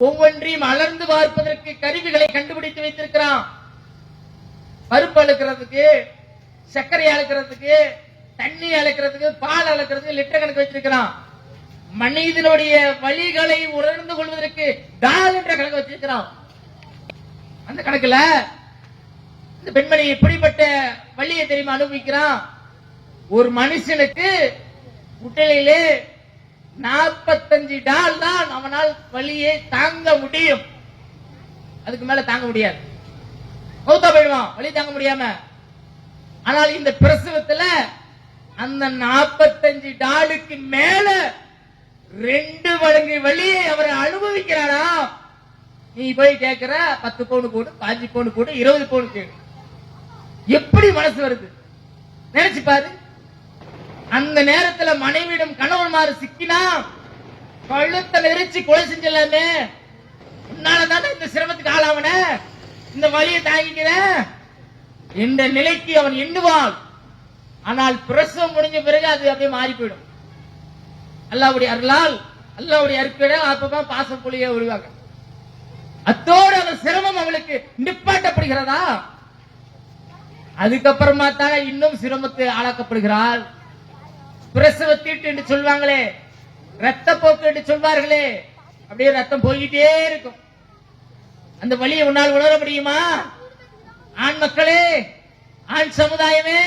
ஒவ்வொன்றையும் அளர்ந்து பார்ப்பதற்கு கருவிகளை கண்டுபிடித்து வைத்திருக்கிறான். பருப்பு அழுக்கிறதுக்கு சர்க்கரை அழுக்கிறதுக்கு தண்ணி அழுக்கிறதுக்கு பால் அழுக்கிறதுக்கு லிட்டர் கணக்கு வச்சிருக்கிறான் மனிதனுடைய வழிகளை உணர்ந்து கொள்வதற்கு டால் என்ற கணக்கு வச்சிருக்கிறான் அந்த கணக்குல இந்த பெண்மணி எப்படிப்பட்ட வழியை தெரியுமா அனுபவிக்கிறான்? ஒரு மனுஷனுக்கு உடலிலே நாற்பத்தஞ்சு டால் தான் அவனால் வலியை தாங்க முடியும். அதுக்கு மேல தாங்க முடியாது. மௌத்தா போயிடுவான். வழி தாங்க முடியாம. ஆனால் இந்த பிரசவத்துல அந்த நாற்பத்தஞ்சு டாலுக்கு மேல ரெண்டு மடங்கு வழியை அவர் அனுபவிக்கிறாரா? நீ போய் கேட்கிற பத்து பவுன் போடு பாஞ்சு பவுன் போடு இருபது பவுன் கேடு எப்படி மனசு வருது? நினைச்சு பாரு. அந்த நேரத்துல மனைவியிடம் கணவன்மாறு சிக்கினா கழுத்தை நெரிச்சு கொலை செஞ்சலாமே உன்னாலதானே இந்த சிரமத்துக்கு ஆளாவன? இந்த வலியை தாங்கிக்கிறேன் இந்த நிலைக்கு அவன் எண்ணுவான் ஆனால் பிரசவம் முடிஞ்ச பிறகு அது அப்படியே மாறி போயிடும் அல்லாவுடைய அருளால் அல்லாவுடைய அருக்கிட அப்பதான் பாசம் புளிய உருவாங்க அத்தோடு அந்த சிரமம் அவளுக்கு நிப்பாட்டப்படுகிறதா? அதுக்கப்புறமா தான் இன்னும் சிரமத்தை ஆளாக்கப்படுகிறாள். பிரசவ தீட்டு என்று சொல்வாங்களே ரத்த போக்கு என்று சொல்வார்களே அப்படியே ரத்தம் போய்கிட்டே இருக்கும். அந்த வழியை உன்னால் உணர முடியுமா? ஆண் மக்களே ஆண் சமுதாயமே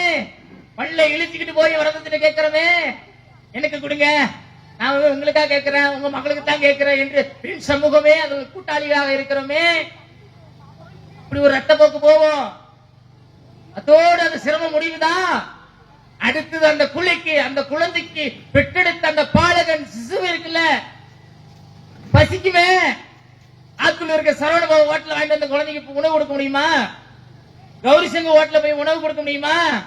பல்ல இழுத்துக்கிட்டு போய் வரதத்திட்ட கேட்கிறமே எனக்கு கொடுங்க. நான் உங்களுக்காக கேட்கிறேன் உங்க மக்களுக்கு தான் கேட்கிறேன் என்று பெண் சமூகமே அது கூட்டாளிகளாக இருக்கிறோமே. இப்படி ஒரு ரத்த போக்கு போவோம். அதோடு அந்த சிரமம் முடிவுதான் அடுத்தது அந்த குழிக்கு அந்த குழந்தைக்கு பெற்றெடுத்த அந்த பாலகன் சிசு இருக்குல்ல? பசிக்குமே? ஆத்துல இருக்க சரவண பவன் ஹோட்டல் வாங்கிட்டு அந்த குழந்தைக்கு உணவு கொடுக்க முடியுமா? கௌரி சங்க ஹோட்டல போய் உணவு கொடுக்க முடியுமா?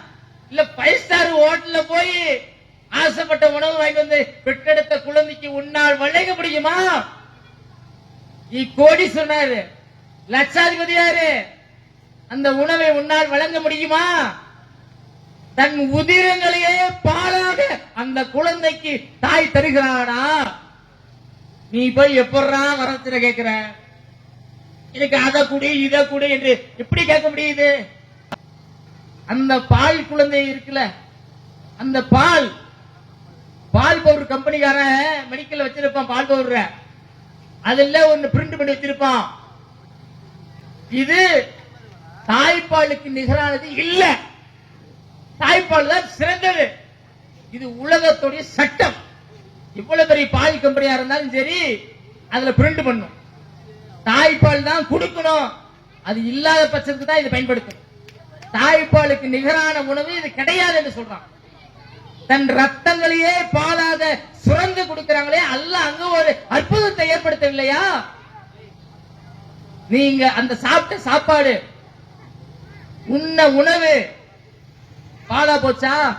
இல்ல ஃபைவ் ஸ்டார் ஹோட்டல்ல போய் ஆசைப்பட்ட உணவு வாங்கி வந்து பெற்றெடுத்த குழந்தைக்கு உன்னால் வழங்க முடியுமா? நீ கோடி சொன்னாரு லட்சாதிபதியாரு. அந்த உணவை உன்னால் வழங்க முடியுமா? தன் உதிரங்களையே பாலாக அந்த குழந்தைக்கு தாய் தருகிறானா? நீ போய் எப்படா வரத்துல கேட்கிற எனக்கு அதை குடி இதை குடி என்று எப்படி கேட்க முடியுது? அந்த பால் குழந்தை இருக்குல்ல அந்த பால் பால் பவுடர் கம்பெனிக்காரன் மெடிக்கல் வச்சிருப்பான் பால் பவுடர். அதுல ஒன்னு பிரிண்ட் பண்ணி வச்சிருப்பான். இது தாய்ப்பாலுக்கு நிகரானது இல்லை. தாய்ப்பால் தான் சிறந்தது. இது உலகத்துடைய சட்டம். இவ்வளவு பெரிய பால் கம்பெனியா இருந்தாலும் சரி அதுல பிரிண்ட் பண்ணும். தாய்ப்பால் தான் கொடுக்கணும். அது இல்லாத பட்சத்துக்கு தான் இதை பயன்படுத்தும் தாய்ப்பாலுக்கு நிகரான உணவு இது கிடையாது என்று சொல்றான். தன் ரத்தங்களையே பாலாக சுரந்து கொடுக்கிறாங்களே அல்ல அங்க ஒரு அற்புதத்தை ஏற்படுத்தவில்லையா? நீங்க அந்த சாப்பிட்ட சாப்பாடு உண்ண உணவு பாலா போச்சா?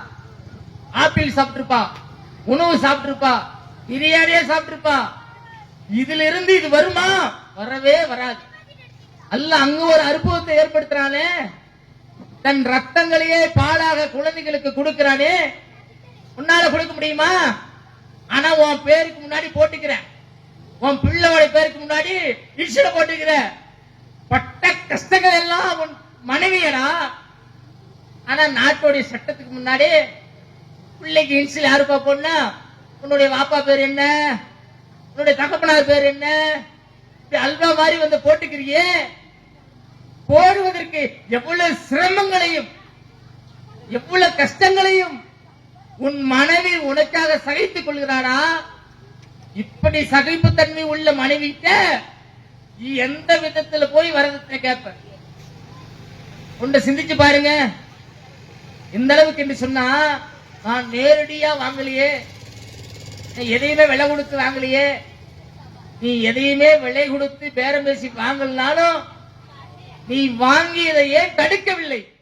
ஆப்பிள் சாப்பிட்டுருப்பா. உணவு சாப்பிட்டுருப்பா. பிரியாணியே சாப்பிட்டுருப்பா. இதுல இருந்து இது வருமா? வரவே வராது. அல்ல அங்க ஒரு அற்புதத்தை ஏற்படுத்துறானே. தன் ரத்தங்களையே பாலாக குழந்தைகளுக்கு கொடுக்கிறானே. உன்னால கொடுக்க முடியுமா? ஆனா உன் பேருக்கு முன்னாடி போட்டுக்கிறேன். உன் பிள்ளையோட பேருக்கு முன்னாடி இன்சுல போட்டுக்கிற பட்ட கஷ்டங்கள் எல்லாம் உன் மனைவியடா. ஆனா நாட்டுடைய சட்டத்துக்கு முன்னாடி பிள்ளைக்கு இன்சில் யாருப்பா பொண்ணா? உன்னுடைய வாப்பா பேர் என்ன? உன்னுடைய தகப்பனார் பேர் என்ன? இப்படி அல்வா மாதிரி வந்து போட்டுக்கிறியே? போடுவதற்கு எவ்வளவு சிரமங்களையும் எவ்வளவு கஷ்டங்களையும் உன் மனைவி உனக்காக சகித்துக் கொள்கிறானா இப்படி சகிப்புத்தன்மை உள்ள மனைவிட்ட எந்த விதத்துல போய் வரதத்தை கேட்ப? உன்னை சிந்திச்சு பாருங்க. இந்த அளவுக்கு என்று சொன்னா நான் நேரடியா வாங்கலையே. நீ எதையுமே விலை கொடுத்து வாங்கலையே. நீ எதையுமே விலை கொடுத்து பேரம் பேசி வாங்கலனாலும் நீ வாங்கியதையே தடுக்கவில்லை?